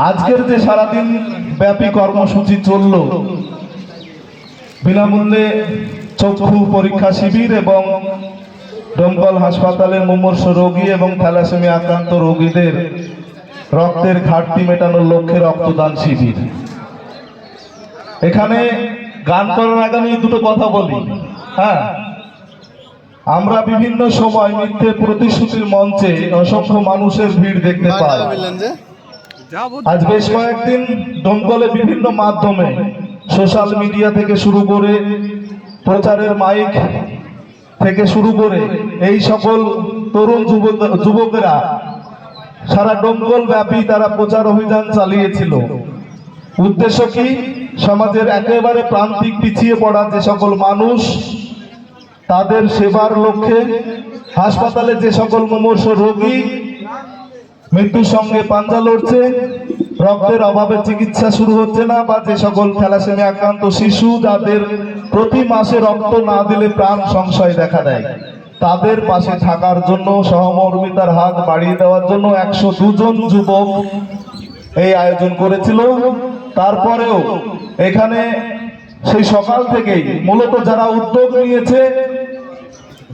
আজকের যে সারাদিন ব্যাপী কর্মসূচি চলল বিনামূল্যে চক্ষু পরীক্ষা শিবির এবং দমকল হাসপাতালের মুমূর্ষ রোগী এবং থ্যালাসেমিয়া আক্রান্ত রোগীদের রক্তের ঘাটতি মেটানোর লক্ষ্যে রক্তদান শিবির। এখানে গান করার আগে আমি দুটো কথা বলি হ্যাঁ? আমরা বিভিন্ন সময় মিথ্যে প্রতিশ্রুতির মঞ্চে অসংখ্য মানুষের ভিড় দেখতে পাই। আজ বেশ কয়েকদিন দমকলে বিভিন্ন মাধ্যমে সোশ্যাল মিডিয়া থেকে শুরু করে প্রচারের মাইক থেকে শুরু করে এই সকল তরুণ যুবক যুবকেরা সারা দমকল ব্যাপী তারা প্রচার অভিযান চালিয়েছিল। উদ্দেশ্য কি? সমাজের একেবারে প্রান্তিক পিছিয়ে পড়া যে সকল মানুষ তাদের সেবার লক্ষ্যে হাসপাতালে যে সকল মুমূর্ষ রোগী মৃত্যুর সঙ্গে পাঞ্জা লড়ছে। রক্তের অভাবে চিকিৎসা শুরু হচ্ছে না বা যে সকল থ্যালাসেমিয়া আক্রান্ত শিশু যাদের প্রতি মাসে রক্ত না দিলে প্রাণ সংশয় দেখা দেয়, তাদের পাশে থাকার জন্য সহমর্মিতার হাত বাড়িয়ে দেওয়ার জন্য একশো দুজন যুবক এই আয়োজন করেছিল। তারপরেও এখানে সেই সকাল থেকেই মূলত যারা উদ্যোগ নিয়েছে,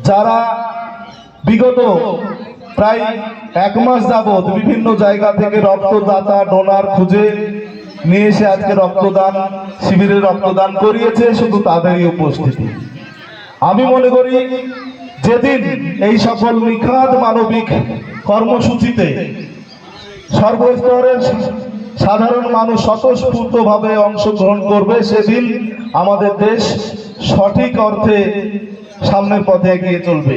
যারা বিগত প্রায় এক মাস যাবৎ বিভিন্ন জায়গা থেকে রক্তদাতা ডোনার খুঁজে নিয়ে এসে আজকে রক্তদান, শিবিরে রক্তদান করিয়েছে শুধু তাদেরই উপস্থিতি। আমি মনে করি যেদিন এই সকল নিখাদ মানবিক কর্মসূচিতে সর্বস্তরের সাধারণ মানুষ স্বতঃস্ফূর্তভাবে অংশগ্রহণ করবে, সেদিন আমাদের দেশ সঠিক অর্থে সামনের পথে এগিয়ে চলবে।